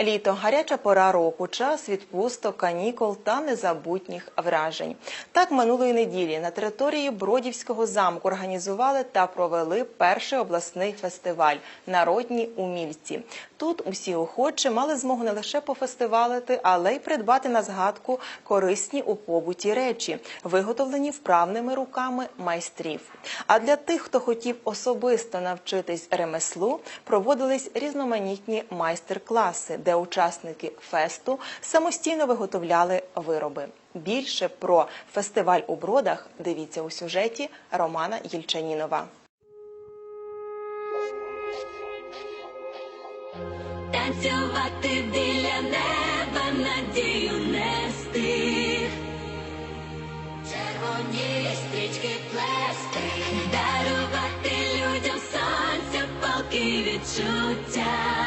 Літо гаряча пора року, час відпусток, канікул та незабутніх вражень. Так минулої неділі на території Бродівського замку організували та провели перший обласний фестиваль Народні умільці. Тут усі охочі мали змогу не лише пофестивалити, але й придбати на згадку корисні у побуті речі, виготовлені вправними руками майстрів. А для тих, хто хотів особисто навчитись ремеслу, проводились різноманітні майстер-класи, де учасники фесту самостійно виготовляли вироби. Більше про фестиваль у бродах дивіться у сюжеті Романа Єльчанінова. Танцювати біля неба, надію нести, червоні стрічки плести, дарувати людям сонця, палки відчуття.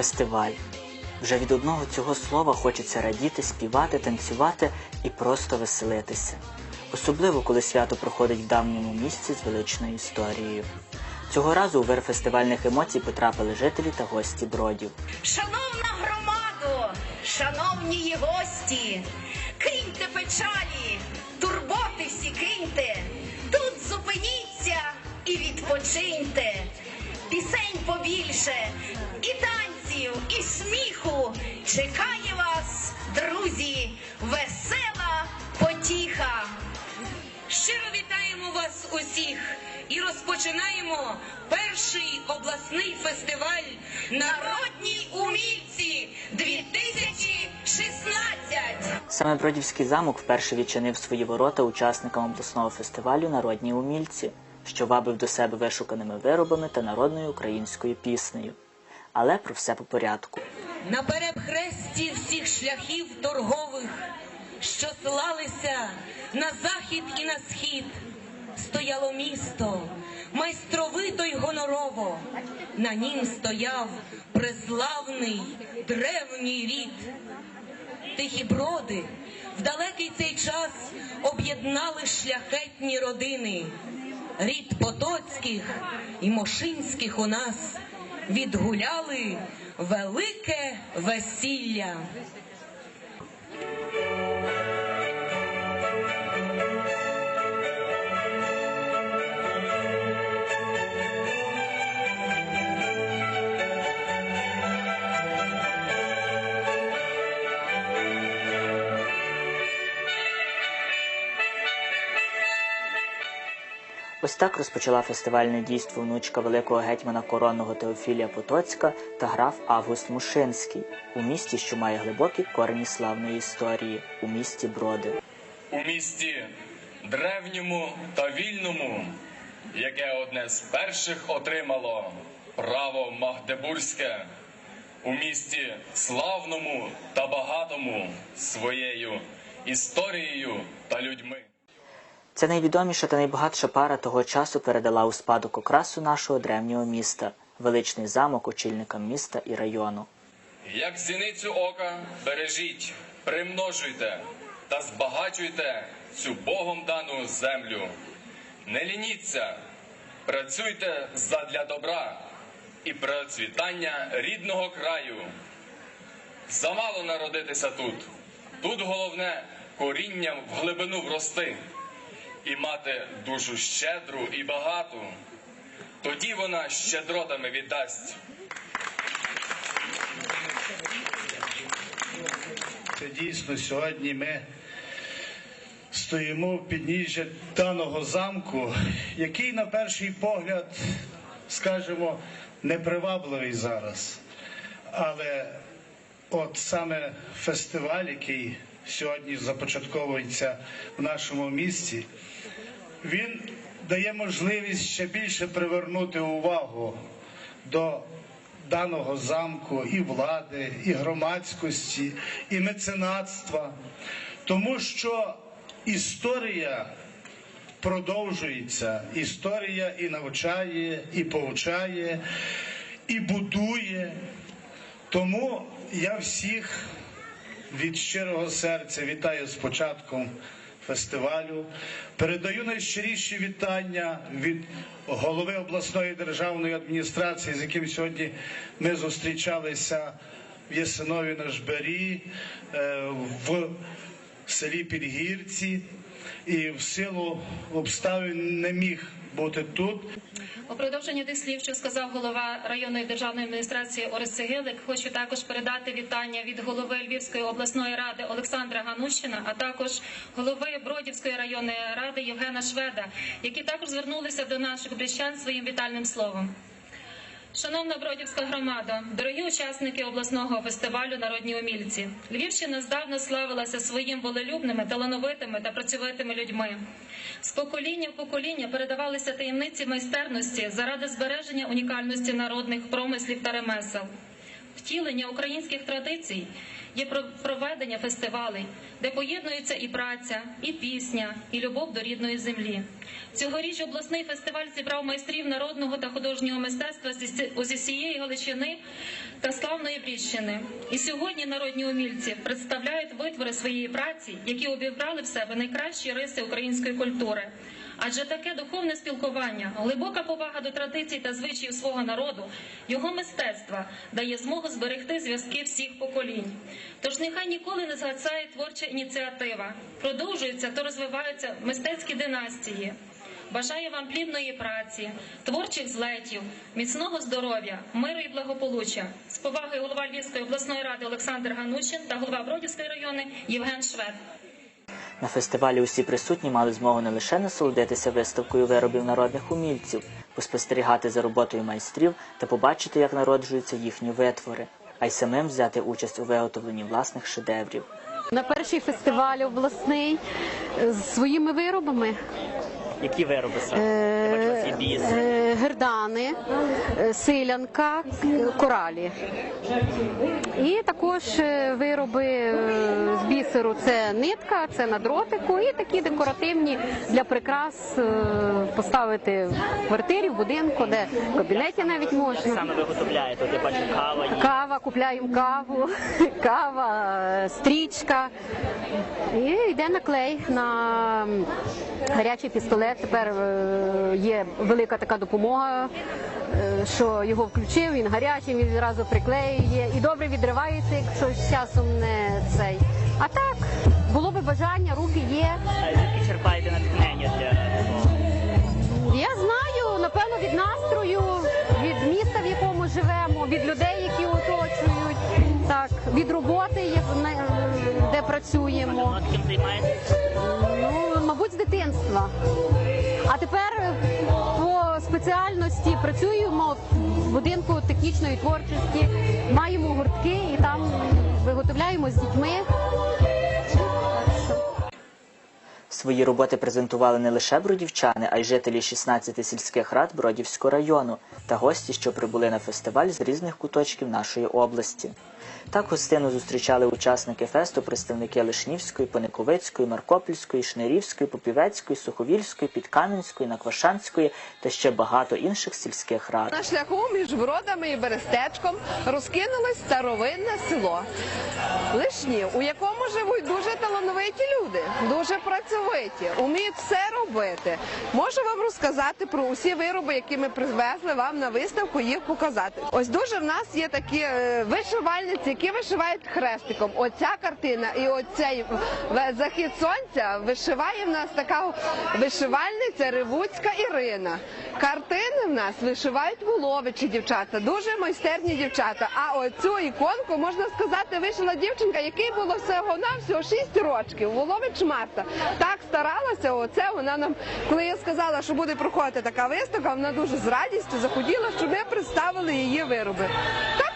Фестиваль. Вже від одного цього слова хочеться радіти, співати, танцювати і просто веселитися. Особливо, коли свято проходить в давньому місці з величною історією. Цього разу у вир фестивальних емоцій потрапили жителі та гості бродів. Шановна громадо, шановні гості, киньте печалі, турботи всі киньте, тут зупиніться і відпочиньте. Пісень побільше, Чекає вас, друзі, весела потіха. Щиро вітаємо вас усіх і розпочинаємо перший обласний фестиваль Народні умільці 2016. Саме Бродівський замок вперше відчинив свої ворота учасникам обласного фестивалю Народні умільці, що вабив до себе вишуканими виробами та народною українською піснею. Але про все по порядку. На перехресті всіх шляхів торгових що слалися на захід і на схід, стояло місто, майстровито й гонорово. На нім стояв преславний древній рід. Тихі броди в далекий цей час об'єднали шляхетні родини. Рід Потоцьких і Мошинських у нас відгуляли велике весілля. Так розпочала фестивальне дійство внучка великого гетьмана коронного Теофілія Потоцька та граф Август Мушинський у місті, що має глибокі корені славної історії, у місті Броди. у місті древньому та вільному, яке одне з перших отримало право Магдебурзьке, у місті славному та багатому своєю історією та людьми. Це найвідоміша та найбагатша пара того часу передала у спадок окрасу нашого древнього міста, величний замок очільникам міста і району. Як зіницю ока бережіть, примножуйте та збагачуйте цю Богом дану землю. Не лініться, працюйте задля добра і процвітання рідного краю. Замало народитися тут. Тут головне корінням в глибину врости і мати душу щедру і багату. Тоді вона щедротами віддасть. Це дійсно сьогодні ми стоїмо в підніжжя даного замку, який на перший погляд, скажімо, непривабливий зараз. Але от саме фестиваль, який сьогодні започатковується в нашому місті, він дає можливість ще більше привернути увагу до даного замку і влади, і громадськості, і меценатства, тому що історія продовжується, історія і навчає, і повчає, і будує. Тому я всіх від щирого серця вітаю з початком фестивалю. Передаю найщиріші вітання від голови обласної державної адміністрації, з яким сьогодні ми зустрічалися в Ясинові на Жбері, е, в селі Підгірці, і в силу обставин не міг бути тут. У продовження тих слів, що сказав голова районної державної адміністрації Орес Цегилик, хочу також передати вітання від голови Львівської обласної ради Олександра Ганущина, а також голови Бродівської районної ради Євгена Шведа, які також звернулися до наших брещан своїм вітальним словом. Шановна Бродівська громада, дорогі учасники обласного фестивалю Народні умільці, Львівщина здавна славилася своїм волелюбними, талановитими та працьовитими людьми. З покоління в покоління передавалися таємниці майстерності заради збереження унікальності народних промислів та ремесел. Втілення українських традицій є про- проведення фестивалей, де поєднується і праця, і пісня, і любов до рідної землі. Цьогоріч обласний фестиваль зібрав майстрів народного та художнього мистецтва зі сі- зі Галичини та славної Бріщини. І сьогодні народні умільці представляють витвори своєї праці, які обібрали в себе найкращі риси української культури. Адже таке духовне спілкування, глибока повага до традицій та звичаїв свого народу, його мистецтва дає змогу зберегти зв'язки всіх поколінь. Тож нехай ніколи не згасає творча ініціатива, продовжуються та розвиваються мистецькі династії. Бажаю вам плідної праці, творчих злетів, міцного здоров'я, миру і благополуччя. З повагою голова Львівської обласної ради Олександр Ганучин та голова Бродівської райони Євген Швед. На фестивалі усі присутні мали змогу не лише насолодитися виставкою виробів народних умільців, поспостерігати за роботою майстрів та побачити, як народжуються їхні витвори, а й самим взяти участь у виготовленні власних шедеврів. На перший фестиваль обласний е, з своїми виробами. Які вироби саме? Е, е, Гердани, е, силянка, коралі. І також е, вироби е, з бісеру. це нитка, це на дротику і такі декоративні для прикрас поставити в квартирі, в будинку, де в кабінеті навіть можна. Саме виготовляєте, от я бачу кава є. Кава, купляємо каву, кава, стрічка. І йде наклей на гарячий пістолет. Тепер є велика така допомога, е, що його включив, він гарячий, він відразу приклеює і добре відривається, якщо з часом не цей. А так, було би бажання, руки є. Звідки черпаєте натхнення для такого? Я знаю, напевно, від настрою, від міста, в якому живемо, від людей, які оточують, так, від роботи, де працюємо. Таким займаєтесь? Ну, мабуть, з дитинства. А тепер по спеціальності працюємо в будинку технічної творчості, маємо гуртки і там виготовляємо з дітьми. Свої роботи презентували не лише бродівчани, а й жителі 16 сільських рад Бродівського району та гості, що прибули на фестиваль з різних куточків нашої області. Так гостину зустрічали учасники фесту, представники Лишнівської, Пониковицької, Маркопільської, Шнирівської, Попівецької, Суховільської, Підкам'янської, Наквашанської та ще багато інших сільських рад. На шляху між бродами і берестечком розкинулось старовинне село Лишнів, у якому живуть дуже талановиті люди, дуже працьовиті, вміють все робити. Можу вам розказати про усі вироби, які ми привезли вам на виставку, їх показати. Ось дуже в нас є такі е, вишивальниці, які вишивають хрестиком. Оця картина і оцей захід сонця вишиває в нас така вишивальниця Ревуцька Ірина. Картини в нас вишивають Воловичі дівчата, дуже майстерні дівчата. А оцю іконку можна сказати, вишила дівчинка, якій було всього навсього 6 років. Волович Марта так старалася. Оце вона нам, коли я сказала, що буде проходити така виставка, вона дуже з радістю захотіла, щоб ми представили її вироби.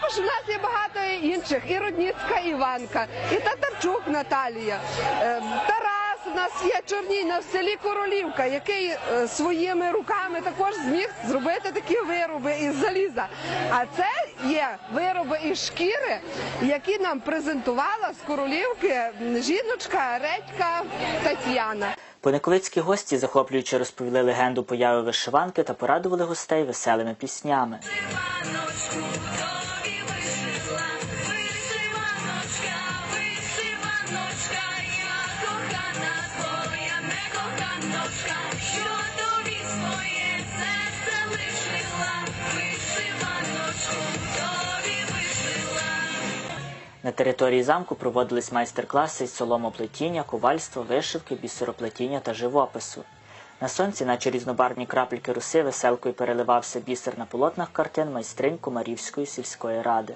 Також у нас є багато інших: і Родніцька Іванка, і Татарчук Наталія, е, Тарас у нас є Чорнійна в селі Королівка, який е, своїми руками також зміг зробити такі вироби із заліза. А це є вироби із шкіри, які нам презентувала з королівки жіночка Редька Тетяна. Пониковицькі гості захоплюючи розповіли легенду появи вишиванки та порадували гостей веселими піснями. На території замку проводились майстер-класи із соломоплетіння, ковальства, вишивки, бісероплетіння та живопису. На сонці, наче різнобарвні крапельки руси, веселкою переливався бісер на полотнах картин майстринь Комарівської сільської ради.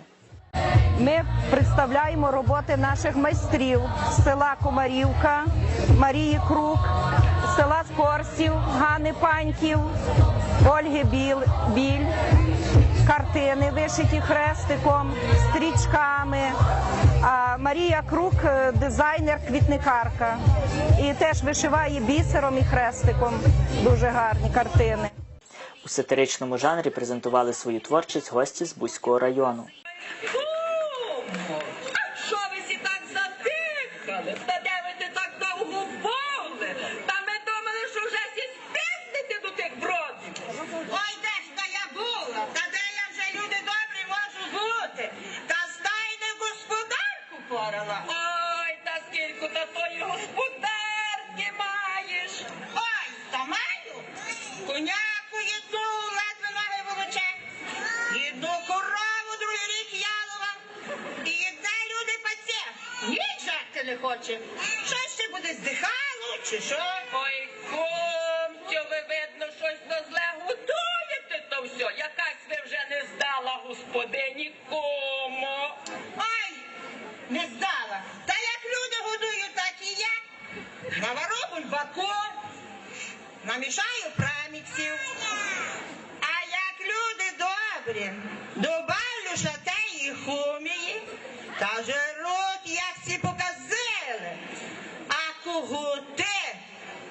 Ми представляємо роботи наших майстрів з села Комарівка, Марії Крук, села Скорсів, Гани Паньків, Ольги Біл, Біль, картини вишиті хрестиком, стрічками. А Марія Крук е, дизайнер, квітникарка. І теж вишиває бісером і хрестиком. Дуже гарні картини. У сатиричному жанрі презентували свою творчість гості з Бузького району. Хоче. Що ще буде здихало, чи що? Ой, кумцю, ви видно, щось на зле готуєте то все. Якась ви вже не здала господині кому. Ой, не здала. Та як люди годують, так і я. Навару бульбаку, намішаю преміксів. А як люди добрі, добавлю ще теї хумії, та жеруть, як ці показили. А кугути?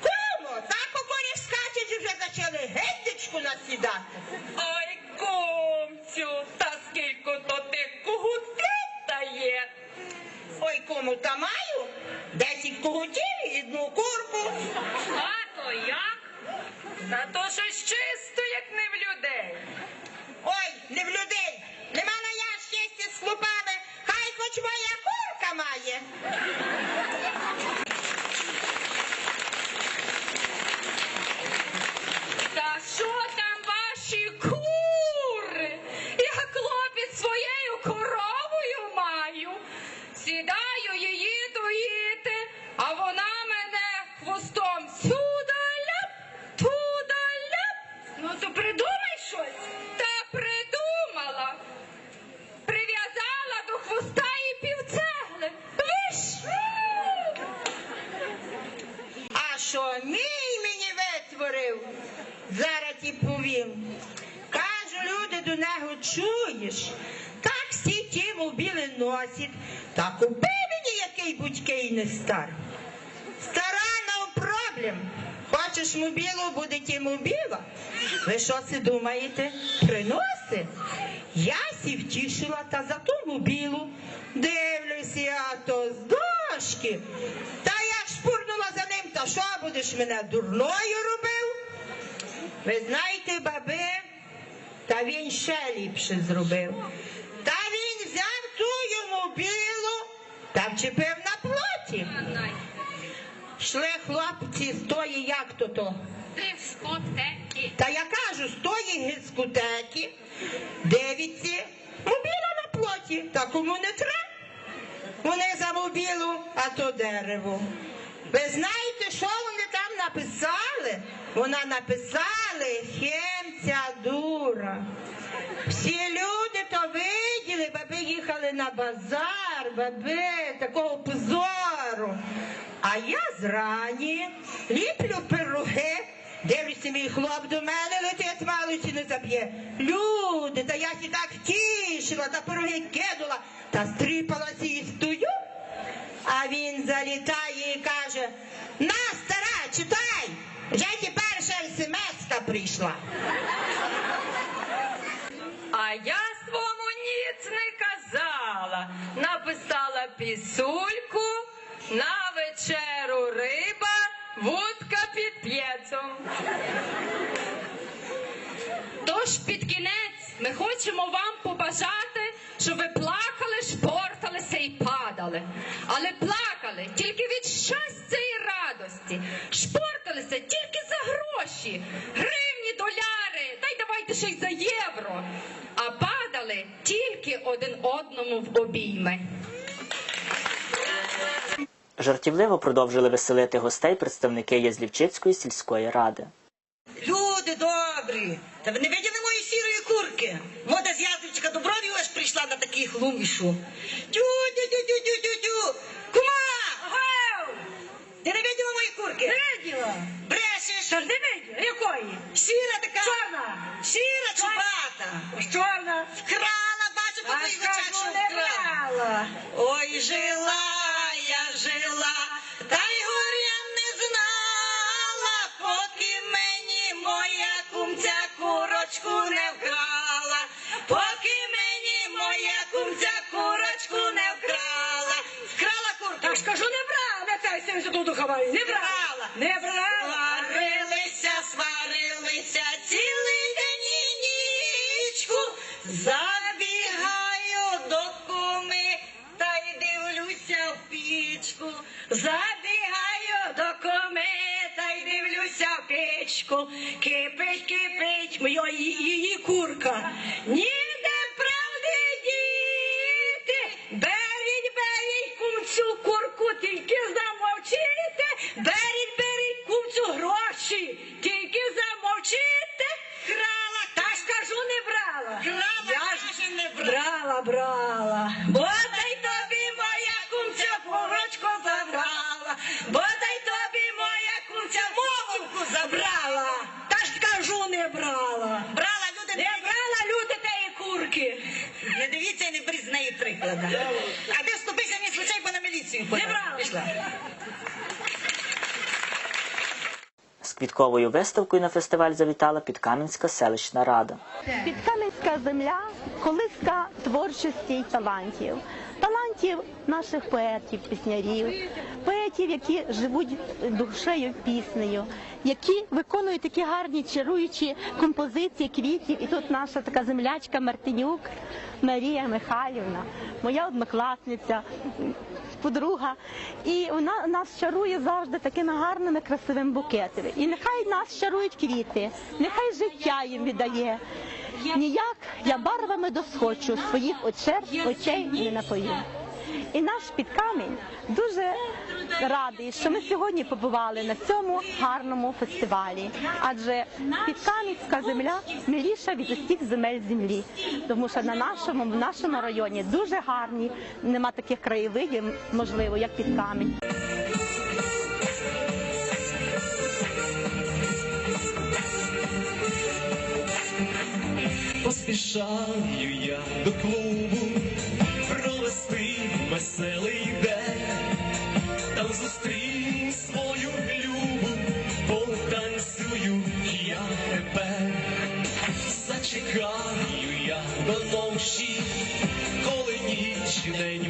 Кому? Так у корів скачуть вже почали гетечку насідати. Ой, кумцю, та скільки то тих кугутів дає. Ой, дому та маю десять і одну курку. А то як? Та то щось чисто, як не в людей. Ой, не в людей. Нема на я щастя з хлопами. Хай хоч моя курка має. Та що там ваші кури? Я хлопець своєю коровою маю. Сідаю її доїти, а вона мене хвостом сюди ляп, туди ляп. Ну то придумай щось. Та придумала. Прив'язала до хвоста і півцегли. Виш! А що мій мені витворив? Зараз і повім. Кажу, люди до нього чуєш. Так всі ті мобіли носять. Та купи мені який будь-кий не стар. Стара no проблем. Хочеш мобілу, буде ті мобіла. Ви що це думаєте? Приноси? Я сі втішила та за ту мобілу. Дивлюся, а то з дошки. Та я шпурнула за ним, та що будеш мене дурною робив? Ви знаєте, баби, та він ще ліпше зробив. Та він взяв ту йому білу та вчепив на плоті. Йшли хлопці з тої, як то то. Дискотеки. Та я кажу, з тої гискотеки дивиться, мобіла на плоті, та кому не треба. Вони за мобілу, а то дерево. Ви знаєте, що вони там написали? Вона написали хемця дура. Всі люди то виділи, баби їхали на базар, баби, такого позору. А я зрані ліплю пироги, дивлюся, мій хлоп до мене летить, мало чи не заб'є. Люди, та я сі так тішила, та пироги кидала, та стріпалася і стою. А він залітає і каже: На, стара, читай! Вже ті смс прийшла. А я свому ніц не казала. Написала пісульку, на вечеру риба, вудка під п'єцом. Тож під кінець ми хочемо вам побажати, щоб ви плакали, шпорталися і падали. Але плакали тільки від щастя і радості. Шпорталися тільки за гроші, гривні, доляри, та й давайте ще й за євро. А падали тільки один одному в обійми. Жартівливо продовжили веселити гостей представники Язлівчицької сільської ради. Люди добрі, та ви не виділи мої сірої курки? Мода з Ядричка Доброві аж прийшла на такий хлумішу. тю тю тю тю тю тю тю Кума! Ти не виділа мої курки? Виділа. Брешеш? Що ж не виділа? Якої? Сіра така. Чорна. Сіра чубата. Чорна. Вкрала, бачу, по твоїх очах, що вкрала. Ой, жила, я жила, та й горя не знала, поки мені моя кумця курочку не вкрала, не цей інституту ховаю. Не брала. Не брала. Брала. Брала, брала. Бодай тобі моя кумця курочку забрала. Бодай тобі моя кумця мовку забрала. Та ж кажу, не брала. Брала люди. Не брала люди теї курки. Не дивіться і не беріть з неї приклада. А ти вступися мені случай, бо на міліцію подав. Не брала. Пішла. З квітковою виставкою на фестиваль завітала Підкам'янська селищна рада. Підкам'янська земля колиска творчості й талантів. Талантів наших поетів, піснярів, поетів, які живуть душею піснею, які виконують такі гарні чаруючі композиції квітів. І тут наша така землячка Мартинюк Марія Михайлівна, моя однокласниця, подруга. І вона нас чарує завжди такими гарними красивими букетами. І нехай нас чарують квіти, нехай життя їм віддає. Ніяк я барвами досхочу своїх очер, очей не напою. І наш підкамінь дуже радий, що ми сьогодні побували на цьому гарному фестивалі. Адже підкамінська земля миліша від усіх земель землі. Тому що на нашому, в нашому районі дуже гарні, нема таких краєвидів, можливо, як підкамінь. Поспішаю я до клубу провести веселий зачекаю я до ночі, коли ніч день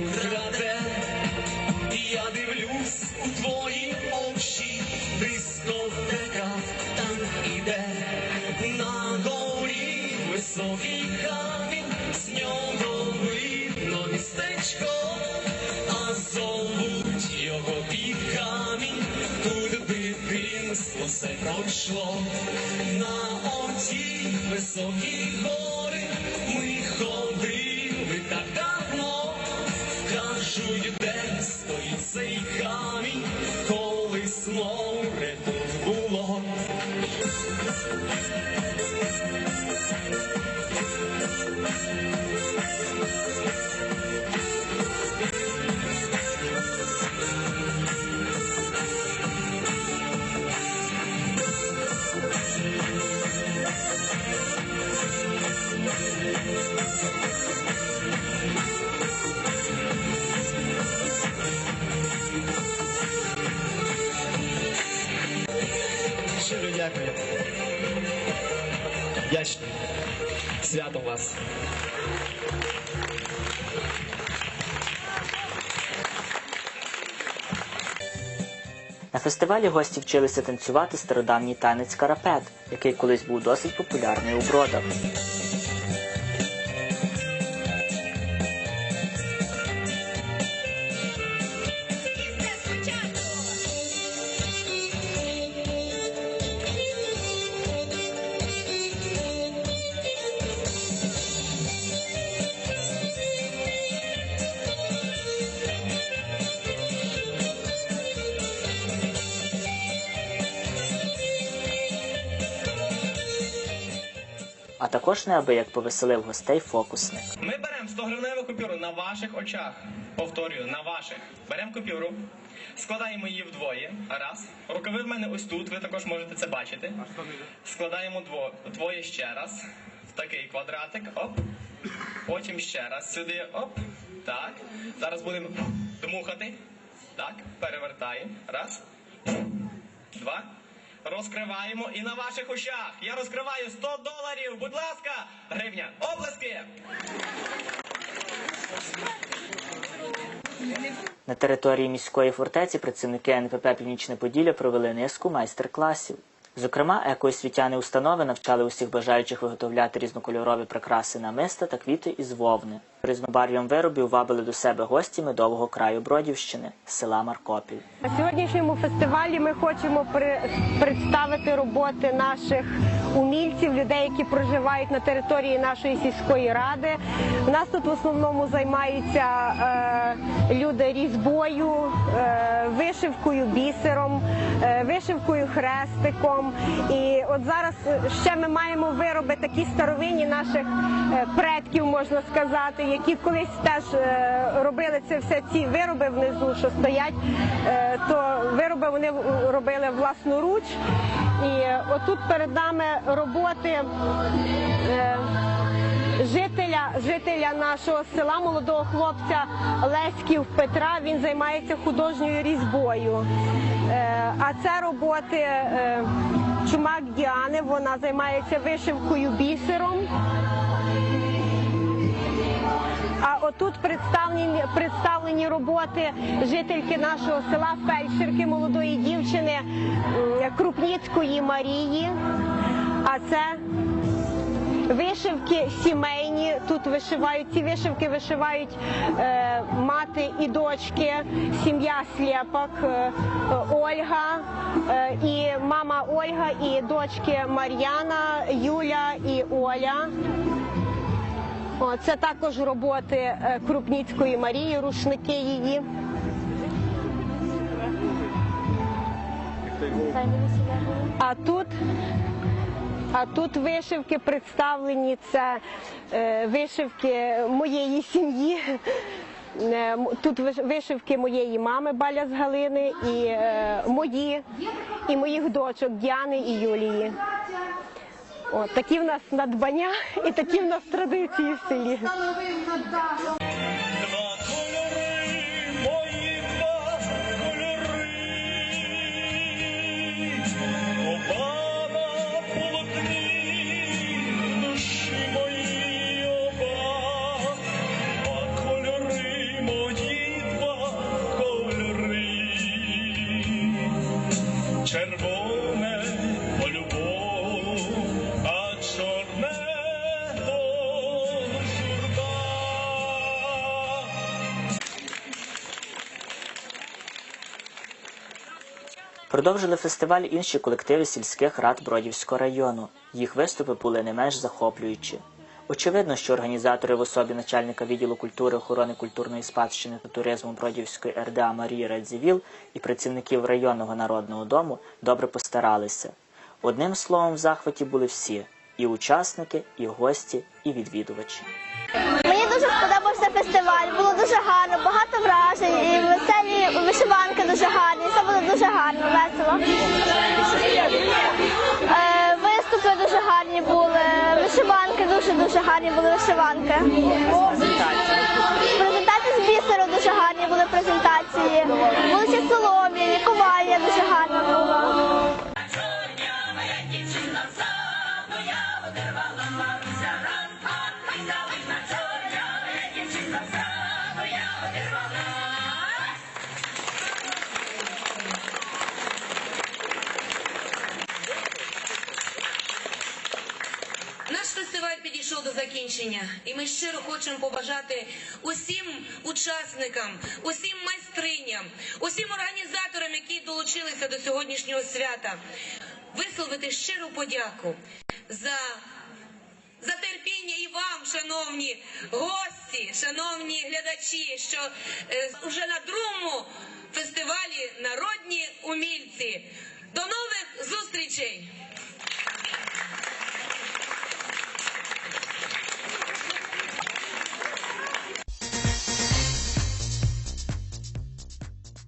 фестивалі гості вчилися танцювати стародавній танець карапет, який колись був досить популярний у бродах. А також неабияк повеселив гостей фокусник. Ми беремо 100 гривневу купюру на ваших очах. Повторюю, на ваших. Беремо купюру, складаємо її вдвоє. Раз. Рукави в мене ось тут, ви також можете це бачити. Складаємо дво, двоє ще раз. В такий квадратик. Оп. Потім ще раз сюди. Оп. Так. Зараз будемо дмухати. Так. Перевертаємо. Раз. Два. Розкриваємо і на ваших очах. Я розкриваю 100 доларів. Будь ласка, гривня. Облески. На території міської фортеці працівники НПП Північне Поділля провели низку майстер-класів. Зокрема, екоосвітяни установи навчали усіх бажаючих виготовляти різнокольорові прикраси намиста та квіти із вовни. Різнобарв'ям виробів вабили до себе гості медового краю Бродівщини, села Маркопіль. На сьогоднішньому фестивалі ми хочемо при- представити роботи наших умільців, людей, які проживають на території нашої сільської ради. У нас тут в основному займаються е, люди різьбою, е, вишивкою бісером, е, вишивкою хрестиком. І от зараз ще ми маємо вироби такі старовинні наших е, предків, можна сказати, які колись теж е, робили це все ці вироби внизу, що стоять, е, то вироби вони робили власноруч. І отут перед нами роботи. е, Жителя, жителя нашого села, молодого хлопця Леськів Петра, він займається художньою різьбою. Е, а це роботи е, Чумак Діани, вона займається вишивкою бісером. А отут представлені, представлені роботи жительки нашого села фельдшерки молодої дівчини Крупніцької Марії. А це Вишивки сімейні тут вишивають. Ці вишивки вишивають е, мати і дочки, сім'я Слєпак, е, е, Ольга е, і мама Ольга, і дочки Мар'яна, Юля і Оля. О, це також роботи е, Крупніцької Марії, рушники її. А тут а тут вишивки представлені, це е, вишивки моєї сім'ї. Е, Тут вишивки моєї мами Баля з Галини і е, мої, і моїх дочок Діани і Юлії. От, такі в нас надбання і такі в нас традиції в селі. Продовжили фестиваль інші колективи сільських рад Бродівського району. Їх виступи були не менш захоплюючі. Очевидно, що організатори в особі начальника відділу культури, охорони культурної спадщини та туризму Бродівської РДА Марії Радзівіл і працівників районного народного дому добре постаралися. Одним словом, в захваті були всі і учасники, і гості, і відвідувачі. Дуже фестиваль, було дуже гарно, багато вражень, і веселі вишиванки дуже гарні, все було дуже гарно, весело. Е, виступи дуже гарні були, вишиванки дуже-дуже гарні були вишиванки. Презентації з бісеру дуже гарні були презентації. Вулиця Солом'я, закінчення, і ми щиро хочемо побажати усім учасникам, усім майстриням, усім організаторам, які долучилися до сьогоднішнього свята, висловити щиру подяку за, за терпіння і вам, шановні гості, шановні глядачі, що е, вже на другому фестивалі народні умільці. До нових зустрічей!